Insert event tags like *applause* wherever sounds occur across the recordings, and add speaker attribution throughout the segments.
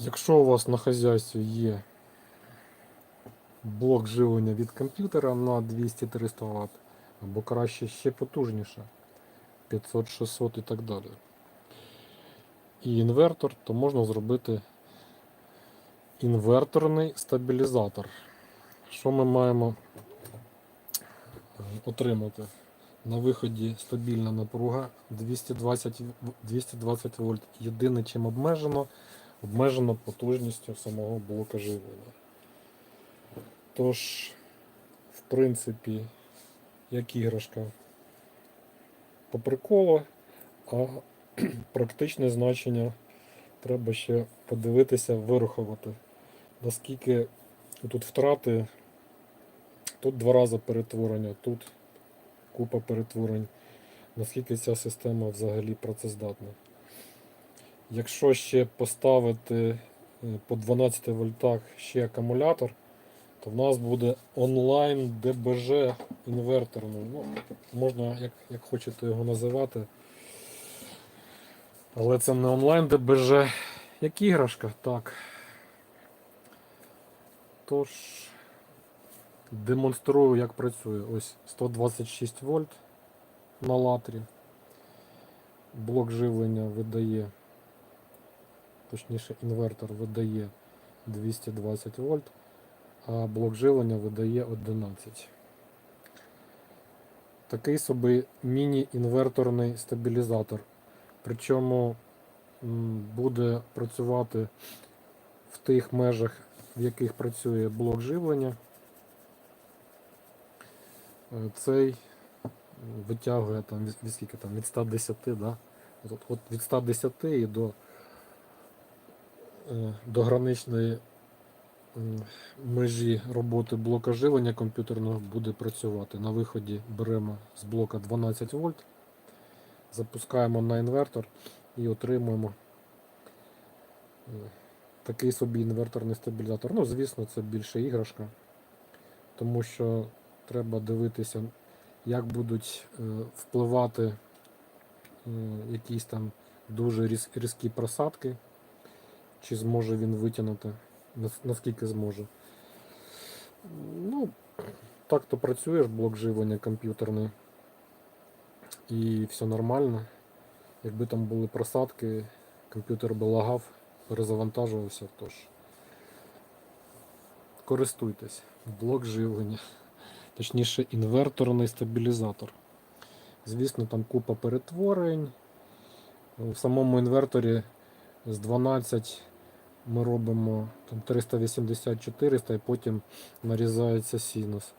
Speaker 1: Якщо у вас на хазяйстві є блок живлення від комп'ютера на 200-300 Вт, або краще ще потужніше 500-600 і так далі. І інвертор, то можна зробити інверторний стабілізатор. Що ми маємо е, отримати? На виході стабільна напруга 220, в- 220 вольт. Єдине, чим обмежено, обмежено потужністю самого блока живлення. Тож, в принципі, як іграшка по приколу, а *clears throat* практичне значення треба ще подивитися, вирахувати. Наскільки тут втрати, тут два рази перетворення, тут купа перетворень, наскільки ця система взагалі працездатна. Якщо ще поставити е, по 12 вольтах ще акумулятор, то в нас буде онлайн ДБЖ інверторний. Ну, можна як, як хочете його називати. Але це не онлайн ДБЖ, як іграшка, так. Тож, демонструю, як працює. Ось 126 вольт на латрі. Блок живлення видає, точніше, інвертор видає 220 вольт, а блок живлення видає 11. Такий собі міні-інверторний стабілізатор. Причому буде працювати в тих межах, в яких працює блок живлення. Е, Цей витягує там від, скільки там від 110, да? от, от від 110 і до, е, до граничної межі роботи блока живлення комп'ютерного буде працювати. На виході беремо з блока 12 вольт, запускаємо на інвертор і отримуємо е, такий собі інверторний стабілізатор. Ну, звісно, це більше іграшка, тому що треба дивитися, як будуть е, впливати якісь там дуже різкі просадки, чи зможе він витягнути, наскільки зможе. Ну, так то працюєш, блок живлення комп'ютерний. І все нормально. Якби там були просадки, комп'ютер би лагав, перезавантажувався, тож користуйтесь. Блок живлення. Точніше, інверторний стабілізатор. Звісно, там купа перетворень. В самому інверторі з 12 ми робимо там 380-400 і потім нарізається синус.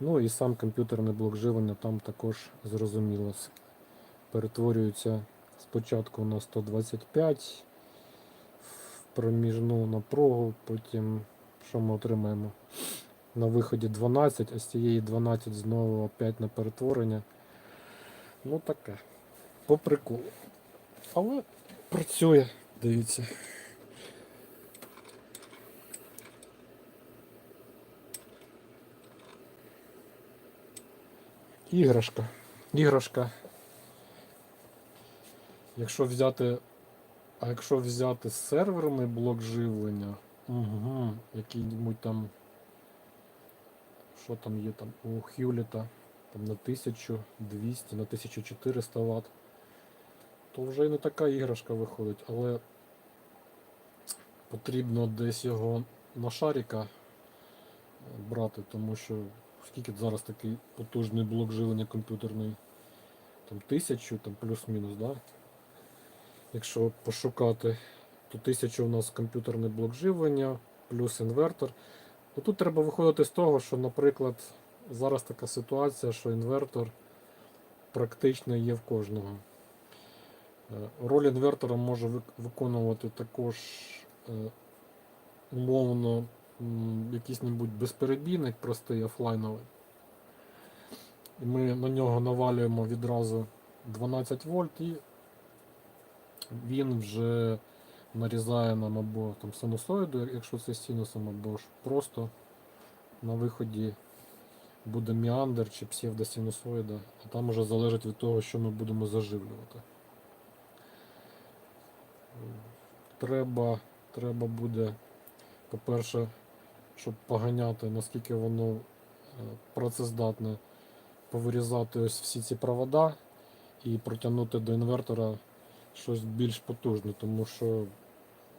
Speaker 1: Ну і сам комп'ютерний блок живлення там також зрозуміло. Перетворюється спочатку на 125 в проміжну напругу, потім що ми отримаємо? На виході 12, а з цієї 12 знову опять на перетворення. Ну таке. По приколу. Але працює, дивіться. Іграшка. Іграшка. Якщо взяти. А якщо взяти серверний блок живлення, угу, який-небудь там. Що там є там у Хюліта там на 1200, на 1400 Вт, то вже і не така іграшка виходить, але потрібно десь його на шарика брати, тому що скільки зараз такий потужний блок живлення комп'ютерний, там 1000, там плюс-мінус, да? Якщо пошукати, то 1000 у нас комп'ютерний блок живлення, плюс інвертор. Ну, тут треба виходити з того, що, наприклад, зараз така ситуація, що інвертор практично є в кожного. Е, Роль інвертора може виконувати також е, умовно м, якийсь небудь безперебійник, простий офлайновий. І ми на нього навалюємо відразу 12 вольт і він вже нарізає нам або там синусоїду, якщо це з синусом, або ж просто на виході буде міандр чи псевдосинусоїда, а там вже залежить від того, що ми будемо заживлювати. Треба треба буде, по-перше, щоб поганяти, наскільки воно е, працездатне, повирізати ось всі ці провода і протягнути до інвертора щось більш потужне, тому що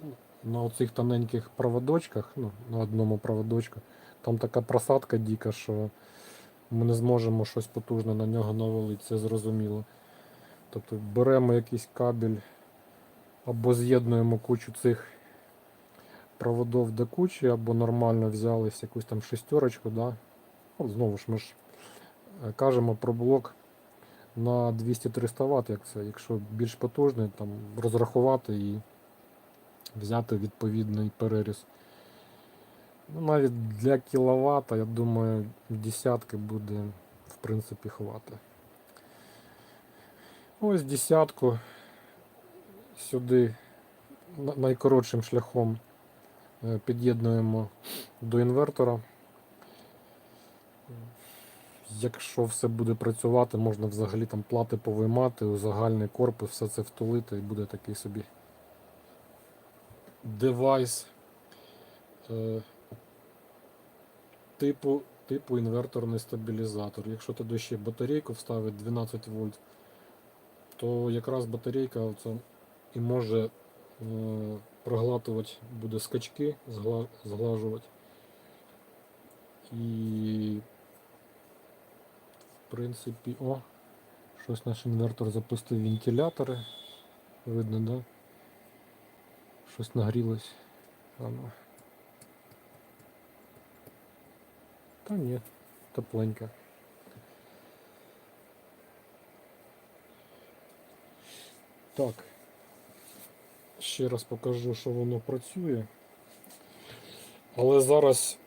Speaker 1: ну, на оцих тоненьких проводочках, ну, на одному проводочку, там така просадка діка, що ми не зможемо щось потужне на нього навалити, це зрозуміло. Тобто беремо якийсь кабель або з'єднуємо кучу цих проводов до кучі, або нормально взялись якусь там шестерочку, да? ну, знову ж ми ж е, кажемо про блок на 200-300 Вт, як це, якщо більш потужний, там розрахувати і взяти відповідний переріз. Ну, навіть для кіловат, я думаю, десятки буде в принципі хвати. Ось десятку сюди найкоротшим шляхом під'єднуємо до інвертора. Якщо все буде працювати, можна взагалі там плати повиймати, загальний корпус, все це втулити і буде такий собі девайс е, типу, типу інверторний стабілізатор. Якщо туди ще батарейку вставити 12 вольт, то якраз батарейка оце і може е, проглатувати буде скачки, зглажувати. І в принципі, о, щось наш інвертор запустив вентилятори. Видно, да? Щось нагрілось. А ну. Та ні, тепленько. Так. Ще раз покажу, що воно працює. Але зараз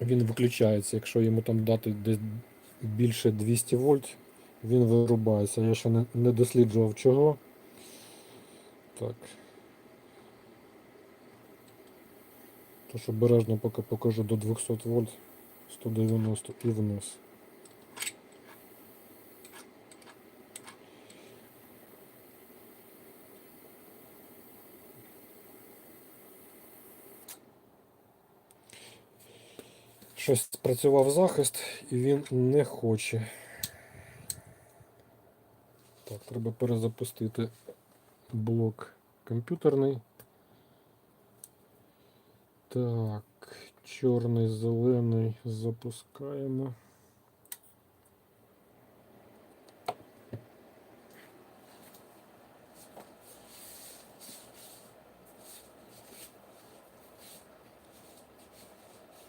Speaker 1: він виключається, якщо йому там дати десь більше 200 вольт, він вирубається. Я ще не, не досліджував чого. Так. Тож обережно поки покажу до 200 вольт, 190 і вниз. Щось спрацював захист і він не хоче. Так, треба перезапустити блок комп'ютерний. Так, чорний, зелений запускаємо.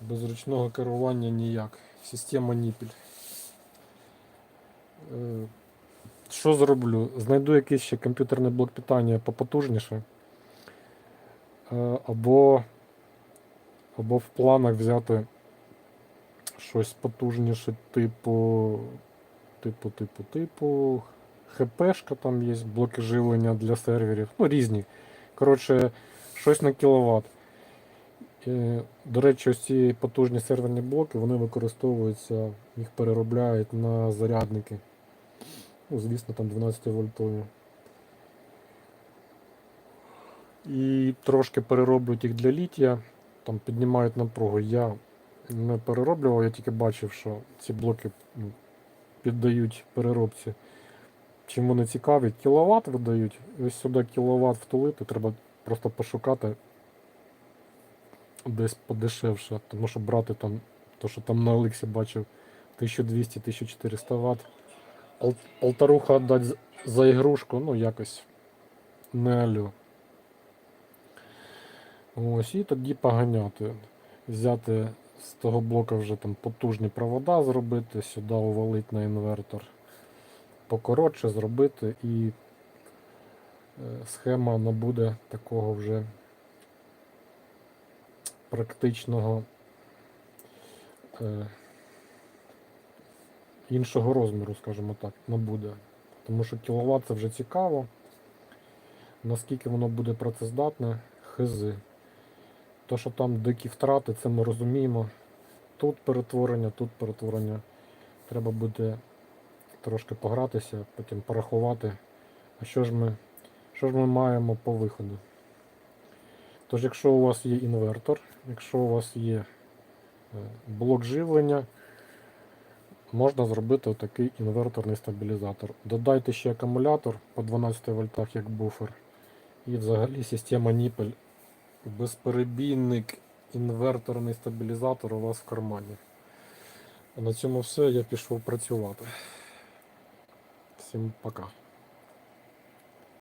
Speaker 1: Без ручного керування ніяк. Система ніпіль. Е, Що зроблю? Знайду якийсь ще комп'ютерний блок питання попотужніше. Е, Або, або в планах взяти щось потужніше, типу, типу, типу, типу. ХПшка там є, блоки живлення для серверів. Ну, різні. Коротше, щось на кіловат. Е, До речі, ось ці потужні серверні блоки вони використовуються, їх переробляють на зарядники. Ну, звісно, там 12 вольтові. І трошки перероблюють їх для літія, там піднімають напругу. Я не перероблював, я тільки бачив, що ці блоки ну, піддають переробці. Чим вони цікаві? Кіловат видають. Ось сюди кіловат втулити, треба просто пошукати десь подешевше, тому що брати там, то що там на Олексі бачив 1200-1400 Вт. Полторуха віддати з- за ігрушку, ну якось не алю. Ось, і тоді поганяти. Взяти з того блока вже там потужні провода зробити, сюди увалити на інвертор. Покоротше зробити і е, схема набуде такого вже практичного е, іншого розміру, скажімо так, набуде. Тому що кіловат це вже цікаво. Наскільки воно буде працездатне, хизи. То, що там дикі втрати, це ми розуміємо. Тут перетворення, тут перетворення. Треба буде трошки погратися, потім порахувати. А що ж ми, що ж ми маємо по виходу? Тож, якщо у вас є інвертор, якщо у вас є е, блок живлення, можна зробити отакий інверторний стабілізатор. Додайте ще акумулятор по 12 вольтах як буфер. І взагалі система Ніпель безперебійник інверторний стабілізатор у вас в кармані. На цьому все. Я пішов працювати. Всім пока.